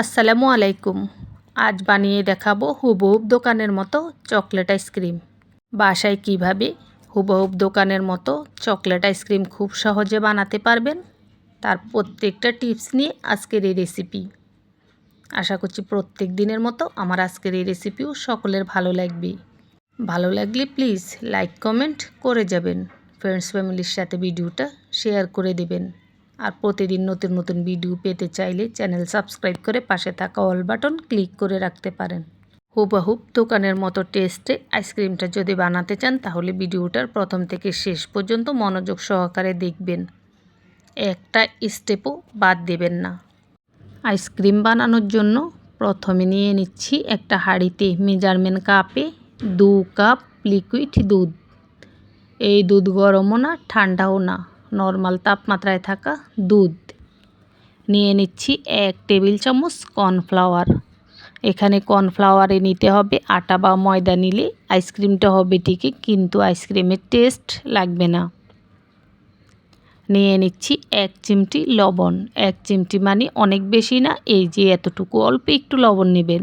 আসসালামু আলাইকুম। আজ বানিয়ে দেখাবো হুবহুব দোকানের মতো চকলেট আইসক্রিম। বাসায় কীভাবে হুবহুব দোকানের মতো চকলেট আইসক্রিম খুব সহজে বানাতে পারবেন, তার প্রত্যেকটা টিপস নিয়ে আজকের এই রেসিপি। আশা করছি প্রত্যেক দিনের মতো আমার আজকের এই রেসিপিও সকলের ভালো লাগবে। ভালো লাগলে প্লিজ লাইক, কমেন্ট করে যাবেন। ফ্রেন্ডস, ফ্যামিলির সাথে ভিডিওটা শেয়ার করে দেবেন। আর প্রতিদিন নতুন নতুন ভিডিও পেতে চাইলে চ্যানেল সাবস্ক্রাইব করে পাশে থাকা অল বাটন ক্লিক করে রাখতে পারেন। হুবাহুব দোকানের মতো টেস্টে আইসক্রিমটা যদি বানাতে চান, তাহলে ভিডিওটার প্রথম থেকে শেষ পর্যন্ত মনোযোগ সহকারে দেখবেন। একটা স্টেপও বাদ দেবেন না। আইসক্রিম বানানোর জন্য প্রথমে নিয়ে নিচ্ছি একটা হাঁড়িতে মেজারমেন্ট কাপে দু কাপ লিকুইড দুধ। এই দুধ গরমও না, ঠান্ডাও না। নর্মাল তাপমাত্রায় থাকা দুধ। নিয়ে নিচ্ছি এক টেবিল চামচ কর্নফ্লাওয়ার। এখানে কর্নফ্লাওয়ারে নিতে হবে আটা বা ময়দা নিলে আইসক্রিমটা হবে ঠিকই, কিন্তু আইসক্রিমের টেস্ট লাগবে না। নিয়ে নিচ্ছি এক চিমটি লবণ। এক চিমটি মানে অনেক বেশি না, এই যে এতটুকু, অল্প একটু লবণ নেবেন।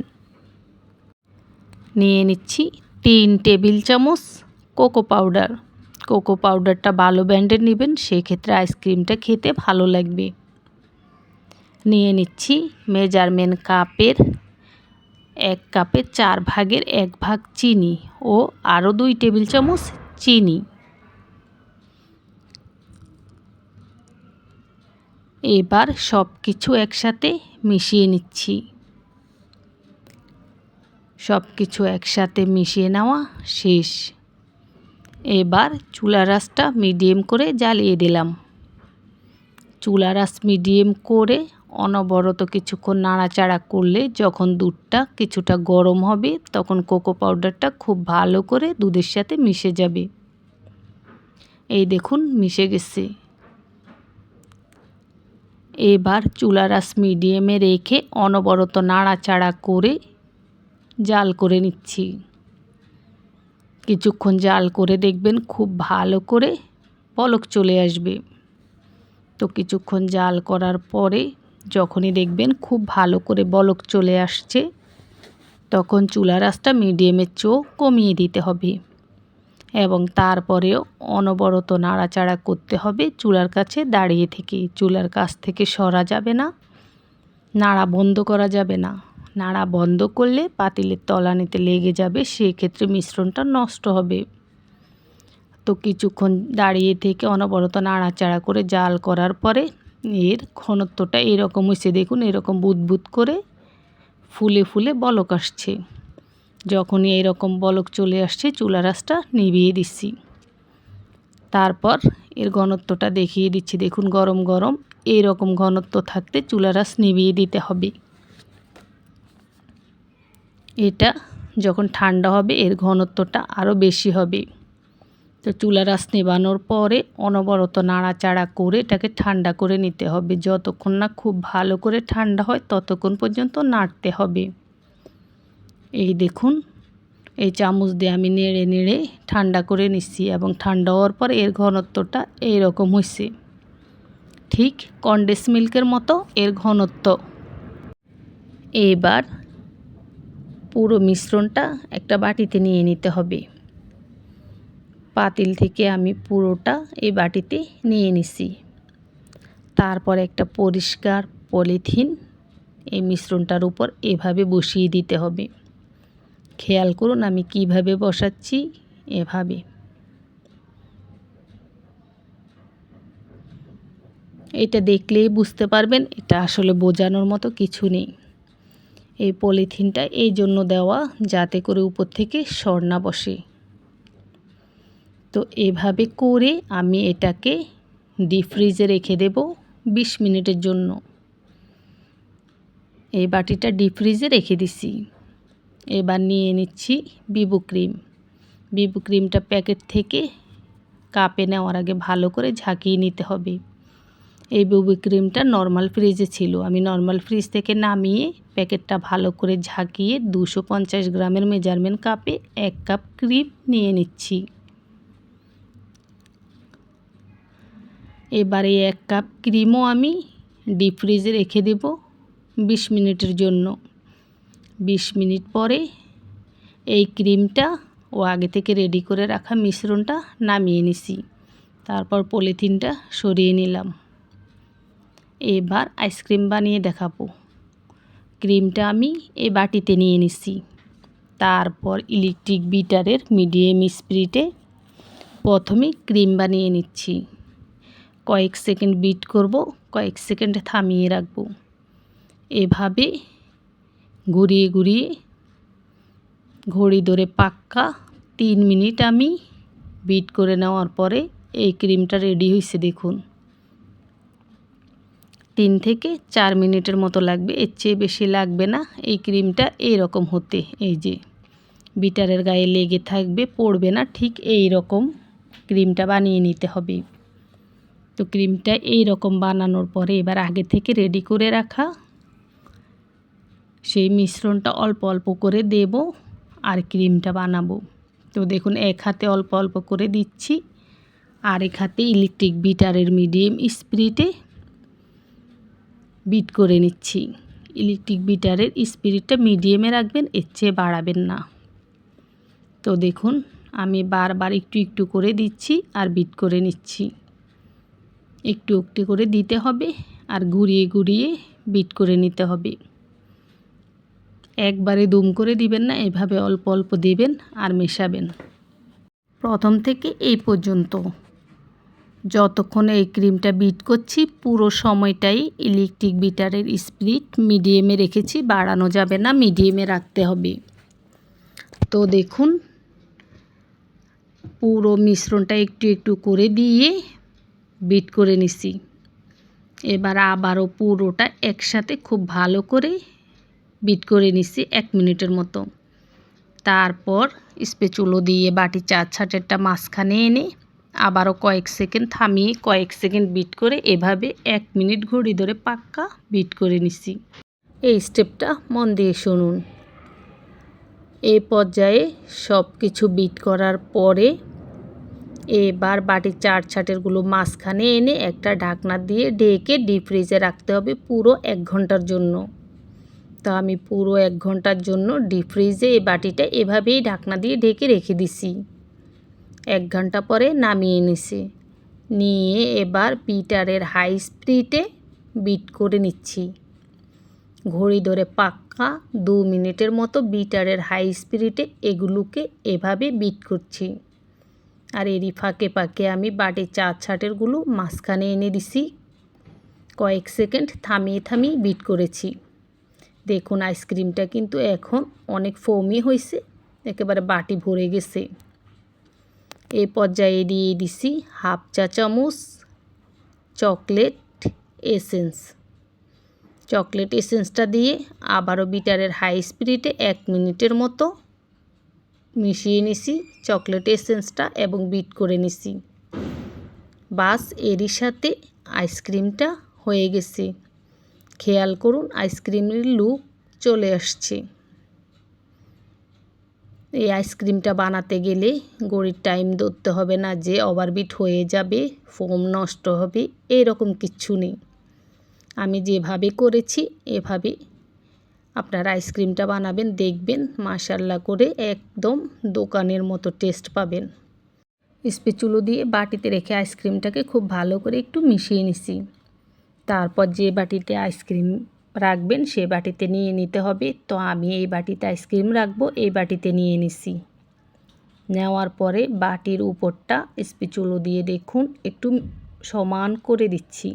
নিয়ে নিচ্ছি তিন টেবিল চামচ কোকো পাউডার। কোকো পাউডারটা ভালো ব্র্যান্ডের নেবেন, সেক্ষেত্রে আইসক্রিমটা খেতে ভালো লাগবে। নিয়ে নিচ্ছি মেজারমেন্ট কাপের এক কাপে চার ভাগের এক ভাগ চিনি ও আরও দুই টেবিল চামচ চিনি। এবার সব কিছু একসাথে মিশিয়ে নিচ্ছি। সব কিছু একসাথে মিশিয়ে নেওয়া শেষ। এবার চুলা রাসটা মিডিয়াম করে জ্বালিয়ে দিলাম। চুলা রাস মিডিয়াম করে অনবরত কিছুক্ষণ নাড়াচাড়া করলে যখন দুধটা কিছুটা গরম হবে, তখন কোকো পাউডারটা খুব ভালো করে দুধের সাথে মিশে যাবে। এই দেখুন, মিশে গেছে। এবার চুলা রাস মিডিয়ামে রেখে অনবরত নাড়াচাড়া করে জাল করে নিচ্ছি। কিছুক্ষণ জাল করে দেখবেন খুব ভালো করে পলক চলে আসবে। তো কিছুক্ষণ জাল করার পরে যখনই দেখবেন খুব ভালো করে বলক চলে আসছে, তখন চুলা রাসটা মিডিয়ামের চোখ কমিয়ে দিতে হবে এবং তারপরেও অনবরত নাড়াচাড়া করতে হবে চুলার কাছে দাঁড়িয়ে থেকে। চুলার কাছ থেকে সরা যাবে না, নাড়া বন্ধ করা যাবে না। নাড়া বন্ধ করলে পাতিলের তলানিতে লেগে যাবে, সেক্ষেত্রে মিশ্রণটা নষ্ট হবে। তো কিছুক্ষণ দাঁড়িয়ে থেকে অনবরত নাড়াচাড়া করে জাল করার পরে এর ঘনত্বটা এরকম হয়েছে। দেখুন, এরকম বুদবুদ করে ফুলে ফুলে বলক আসছে। যখনই এরকম বলক চলে আসছে, চুলা রাসটা নিভিয়ে দিচ্ছি। তারপর এর ঘনত্বটা দেখিয়ে দিচ্ছি। দেখুন, গরম গরম এইরকম ঘনত্ব থাকতে চুলা রাস নিভিয়ে দিতে হবে। যখন ঠান্ডা হবে, এর ঘনত্বটা আরও বেশি হবে। তো চুলা রাস নেবানোর পরে অনবরত নাড়াচাড়া করে এটাকে ঠান্ডা করে নিতে হবে। যতক্ষণ না খুব ভালো করে ঠান্ডা হয়, ততক্ষণ পর্যন্ত নাড়তে হবে। এই দেখুন, এই চামচ দিয়ে আমি নেড়ে নেড়ে ঠান্ডা করে নিচ্ছি এবং ঠান্ডা হওয়ার পর এর ঘনত্বটা এইরকম হয়েছে ঠিক কন্ডেন্স মিল্কের মতো এর ঘনত্ব। এবার পুরো মিশ্রণটা একটা বাটিতে নিয়ে নিতে হবে। পাতিল থেকে আমি পুরোটা এই বাটিতে নিয়ে নিছি। তারপর একটা পরিষ্কার পলিথিন এই মিশ্রণটার উপর এভাবে বসিয়ে দিতে হবে। খেয়াল করুন আমি কীভাবে বসাচ্ছি এভাবে। এটা দেখলেই বুঝতে পারবেন, এটা আসলে বোঝানোর মতো কিছু নেই। এই পলিথিনটা এই জন্য দেওয়া যাতে করে উপর থেকে স্বর্ণা বসে। তো এভাবে করে আমি এটাকে ডিপ ফ্রিজে রেখে দেব বিশ মিনিটের জন্য। এই বাটিটা ডিপ ফ্রিজে রেখে দিছি। এবার নিয়ে নিচ্ছি বিবু ক্রিম। বিবু ক্রিমটা প্যাকেট থেকে কাপে নেওয়ার আগে ভালো করে ঝাঁকিয়ে নিতে হবে। এই বেবি ক্রিমটা নর্মাল ফ্রিজে ছিল। আমি নর্মাল ফ্রিজ থেকে নামিয়ে প্যাকেটটা ভালো করে ঝাঁকিয়ে দুশো পঞ্চাশ গ্রামের মেজারমেন্ট কাপে এক কাপ ক্রিম নিয়ে নিচ্ছি। এবারে এক কাপ ক্রিমও আমি ডিপ ফ্রিজে রেখে দেব বিশ মিনিটের জন্য। বিশ মিনিট পরে এই ক্রিমটা ও আগে থেকে রেডি করে রাখা মিশ্রণটা নামিয়ে নিছি। তারপর পলিথিনটা সরিয়ে নিলাম। এবার আইসক্রিম বানিয়ে দেখাবো। ক্রিমটা আমি এই বাটিতে নিয়ে নিছি। তারপর ইলেকট্রিক বিটারের মিডিয়াম স্পিরিটে প্রথমে ক্রিম বানিয়ে নিচ্ছি। কয়েক সেকেন্ড বিট করব, কয়েক সেকেন্ড থামিয়ে রাখব। এভাবে ঘুরিয়ে ঘুরিয়ে ঘড়ি ধরে পাক্কা তিন মিনিট আমি বিট করে নেওয়ার পরে এই ক্রিমটা রেডি হয়েছে দেখুন। তিন থেকে চার মিনিটের মতো লাগবে। এর চেয়ে বেশি লাগবে না। এই ক্রিমটা এই রকম হতে। এই যে বিটারের গায়ে লেগে থাকবে, পড়বে না। ঠিক এই রকম ক্রিমটা বানিয়ে নিতে হবে। তো ক্রিমটা এই রকম বানানোর পরে এবার আগে থেকে রেডি করে রাখা। সেই মিশ্রণটা অল্প অল্প করে দেব আর ক্রিমটা বানাবো। তো দেখুন, এক হাতে অল্প অল্প করে দিচ্ছি। আর এক হাতে ইলেকট্রিক বিটারের মিডিয়াম স্পিরিটে বিট করে নিচ্ছি। ইলেকট্রিক বিটারের স্পিরিটটা মিডিয়ামে রাখবেন, এর চেয়ে বাড়াবেন না। তো দেখুন, আমি বারবার একটু একটু করে দিচ্ছি আর বিট করে নিচ্ছি। একটু একটু করে দিতে হবে আর ঘুরিয়ে ঘুরিয়ে বিট করে নিতে হবে। একবারে দুম করে দিবেন না, এভাবে অল্প অল্প দিবেন আর মেশাবেন। প্রথম থেকে এই পর্যন্ত। যতক্ষণ এই ক্রিমটা বিট করছি, পুরো সময়টাই ইলেকট্রিক বিটারের স্পিরিট মিডিয়ামে রেখেছি, বাড়ানো যাবে না, মিডিয়ামে রাখতে হবে। তো দেখুন, পুরো মিশ্রণটা একটু একটু করে দিয়ে বিট করে নিছি। এবার আবারও পুরোটা একসাথে খুব ভালো করে বিট করে নিছি এক মিনিটের মতো। তারপর স্পেচুলো দিয়ে বাটি চার ছাটেরটা মাঝখানে এনে আবারও কয়েক সেকেন্ড থামিয়ে কয়েক সেকেন্ড বিট করে এভাবে এক মিনিট ঘড়ি ধরে পাক্কা বিট করে নিছি। এই স্টেপটা মন দিয়ে শুনুন। এই পর্যায়ে সব কিছু বিট করার পরে এবার বাটির চার ছাটেরগুলো মাঝখানে এনে একটা ঢাকনা দিয়ে ঢেকে ডিপ ফ্রিজে রাখতে হবে পুরো এক ঘণ্টার জন্য। তো আমি পুরো এক ঘণ্টার জন্য ডিপ ফ্রিজে এই বাটিটা এভাবেই ঢাকনা দিয়ে ঢেকে রেখে দিছি। এক ঘণ্টা পরে নামিয়ে নিছি। নিয়ে এবার পিটারের হাই স্পিডে বিট করে নিচ্ছি। ঘড়ি ধরে পাক্কা দু মিনিটের মতো বিটারের হাই স্পিরিটে এগুলোকে এভাবে বিট করছি। আর এরই ফাঁকে ফাঁকে আমি বাটির চার ছাটেরগুলো মাঝখানে এনে দিছি। কয়েক সেকেন্ড থামিয়ে থামিয়ে বিট করেছি। দেখুন, আইসক্রিমটা কিন্তু এখন অনেক ফোমি হয়েছে একেবারে বাটি ভরে গেছে। এই পর্যায়ে দিয়ে দিছি হাফ চা চামচ চকলেট এসেন্স। চকলেট এসেন্সটা দিয়ে আবারও বিটারের হাই স্পিরিটে এক মিনিটের মতো মিশিয়ে নিছি চকলেট এসেন্সটা এবং বিট করে নিছি। বাস এরই সাথে আইসক্রিমটা হয়ে গেছে। খেয়াল করুন, আইসক্রিমের লুক চলে আসছে। এই আইসক্রিমটা বানাতে গেলে গড়ির টাইম ধরতে হবে না যে ওভারবিট হয়ে যাবে, ফোম নষ্ট হবে, এরকম কিচ্ছু নেই। আমি যেভাবে করেছি, এভাবে আপনারা আইসক্রিমটা বানাবেন, দেখবেন মাশাল্লা করে একদম দোকানের মতো টেস্ট পাবেন। স্পেচুলো দিয়ে বাটিতে রেখে আইসক্রিমটাকে খুব ভালো করে একটু মিশিয়ে নিছি। তারপর যে বাটিতে আইসক্রিম রাখবেন, সে বাটিতে নিয়ে নিতে হবে। তো আমি এই বাটিতে আইসক্রিম রাখব, এই বাটিতে নিয়ে নিছি। নেওয়ার পরে বাটির উপরটা স্পিচুলো দিয়ে দেখুন, একটু সমান করে দিচ্ছি।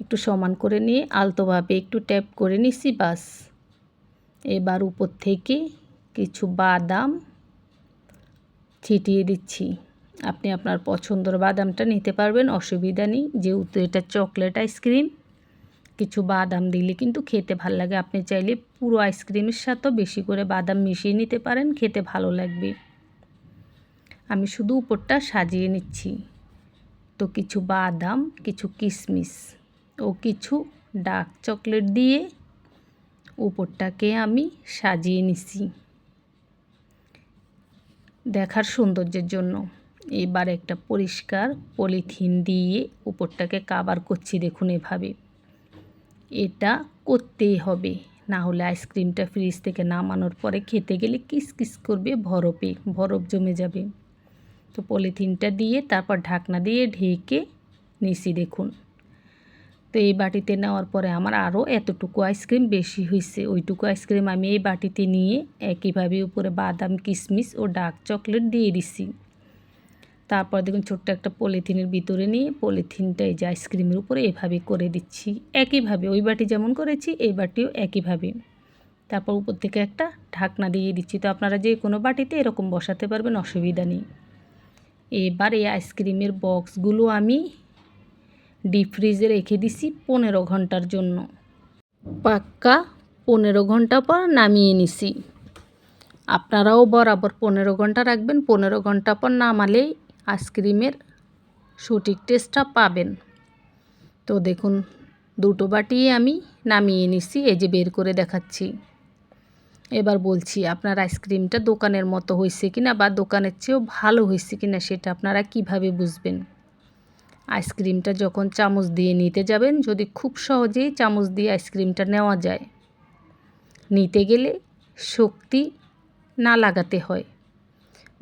একটু সমান করে নিয়ে আলতোভাবে একটু ট্যাপ করে নিছি, বাস। এবার উপর থেকে কিছু বাদাম ছিটিয়ে দিচ্ছি। আপনি আপনার পছন্দর বাদামটা নিতে পারবেন, অসুবিধা নেই। যেহেতু এটা চকলেট আইসক্রিম কিছু বাদাম দিলে কিন্তু খেতে ভালো লাগে। আপনি চাইলে পুরো আইসক্রিমের সাথেও বেশি করে বাদাম মিশিয়ে নিতে পারেন, খেতে ভালো লাগবে। আমি শুধু উপরটা সাজিয়ে নিচ্ছি। তো কিছু বাদাম, কিছু কিশমিশ ও কিছু ডার্ক চকলেট দিয়ে উপরটাকে আমি সাজিয়ে নিছি দেখার সৌন্দর্যের জন্য। এবার একটা পরিষ্কার পলিথিন দিয়ে উপরটাকে কাবার করছি দেখুন এভাবে। এটা করতেই হবে। না হলে আইসক্রিমটা ফ্রিজ থেকে নামানোর পরে খেতে গেলে কিস কিস করবে বরফে, বরফ জমে যাবে। তো পলিথিনটা দিয়ে তারপর ঢাকনা দিয়ে ঢেকে নিছি দেখুন। তো এই বাটিতে নেওয়ার পরে আমার আরও এতটুকু আইসক্রিম বেশি হয়েছে। ওইটুকু আইসক্রিম আমি এই বাটিতে নিয়ে একইভাবে উপরে বাদাম কিশমিশ ও ডার্ক চকলেট দিয়ে দিছি। তারপর দেখুন ছোট্ট একটা পলিথিনের ভিতরে নিয়ে পলিথিনটা এই যে আইসক্রিমের উপরে এভাবে করে দিচ্ছি। একইভাবে ওই বাটি যেমন করেছি, এই বাটিও একইভাবে। তারপর উপর থেকে একটা ঢাকনা দিয়ে দিচ্ছি। তো আপনারা যে কোনো বাটিতে এরকম বসাতে পারবেন, অসুবিধা নেই। এবার এই আইসক্রিমের বক্সগুলো আমি ডিপ ফ্রিজে রেখে দিছি পনেরো ঘণ্টার জন্য। পাক্কা পনেরো ঘণ্টা পর নামিয়ে নিছি। আপনারাও বরাবর পনেরো ঘণ্টা রাখবেন, পনেরো ঘণ্টা পর নামালেই আইসক্রিমের সঠিক টেস্টটা পাবেন। তো দেখুন, দুটো বাটি আমি নামিয়ে নিছি, এই যে বের করে দেখাচ্ছি। এবার বলছি, আপনার আইসক্রিমটা দোকানের মতো হয়েছে কিনা বা দোকানের চেয়েও ভালো হয়েছে কিনা সেটা আপনারা কীভাবে বুঝবেন? আইসক্রিমটা যখন চামচ দিয়ে নিতে যাবেন, যদি খুব সহজেই চামচ দিয়ে আইসক্রিমটা নেওয়া যায়, নিতে গেলে শক্তি না লাগাতে হয়।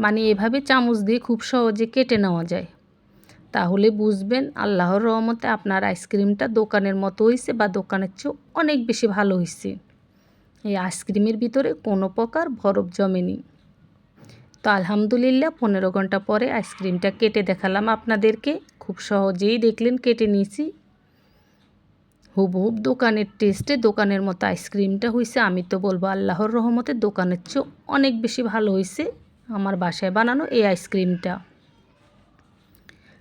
মানে এভাবে চামচ দিয়ে খুব সহজে কেটে নেওয়া যায়। তাহলে বুঝবেন আল্লাহর রহমতে আপনার আইসক্রিমটা দোকানের মতো হয়েছে বা দোকানের চেয়েও অনেক বেশি ভালো হয়েছে এই আইসক্রিমের ভিতরে কোনো প্রকার বরফ জমেনি। তো আলহামদুলিল্লাহ পনেরো ঘণ্টা পরে আইসক্রিমটা কেটে দেখালাম আপনাদেরকে। খুব সহজেই দেখলেন কেটে নিয়েছি। হুবহুব দোকানের টেস্টে দোকানের মতো আইসক্রিমটা হয়েছে আমি তো বলব আল্লাহর রহমতে দোকানের চেয়েও অনেক বেশি ভালো হয়েছে আমার বাসায় বানানো এই আইসক্রিমটা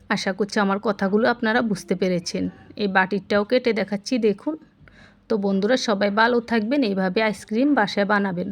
আশা করছি আমার কথাগুলো আপনারা বুঝতে পেরেছেন। এই বাটিরটাও কেটে দেখাচ্ছি, দেখুন। তো বন্ধুরা সবাই ভালো থাকবেন, এইভাবে আইসক্রিম বাসায় বানাবেন।